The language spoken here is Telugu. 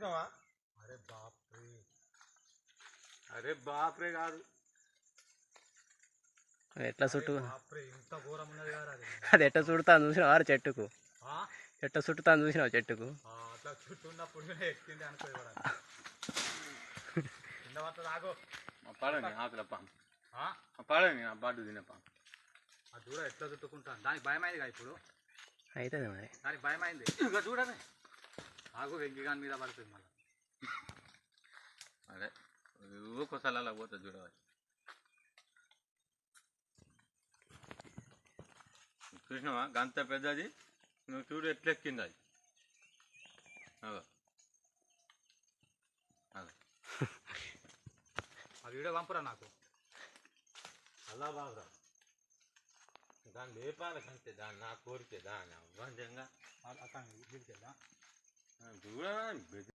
చూసినావా అరే బాప్రే. అరే బాప్రే కాదు. అది ఎట్లా చుట్టూ? బాప్రే ఇంత ఘోరం ఉన్నది కదా అది. అది ఎట్లా చుడుతాను చూసినావు చెట్టుకు? ఆ? ఎట్లా చుట్టుతాను చూసినావు చెట్టుకు? ఆ, అట్లా చుట్టూ ఉన్నప్పుడు ఎక్కింది అనుకో ఇవ్వడం కింద పడుతుంది ఆగో పడని ఆకుల పాము ఆ? పడని ఆ బాటు తినే పాము అది చూడ ఎట్లా చుట్టుకుంటాను. దానికి భయమైంది కదా ఇప్పుడు. అవుతుంది మరి. దానికి భయమైంది. ఇక చూడని ఆగు వెంకిగాని మీద పడుతుంది మళ్ళీ అదే ఊకోసారి అలా పోతుంది చూడవాలి చూసినావా గంత పెద్దది నువ్వు చూడు ఎట్లా ఎక్కింది అది ఆ వీడియో పంపురా నాకు అలా బాగా దాన్ని లేపాలి అంతే దాన్ని నా కోరికే దాన్ని అవ్వంజంగా అతను పిలిచేదా చూడ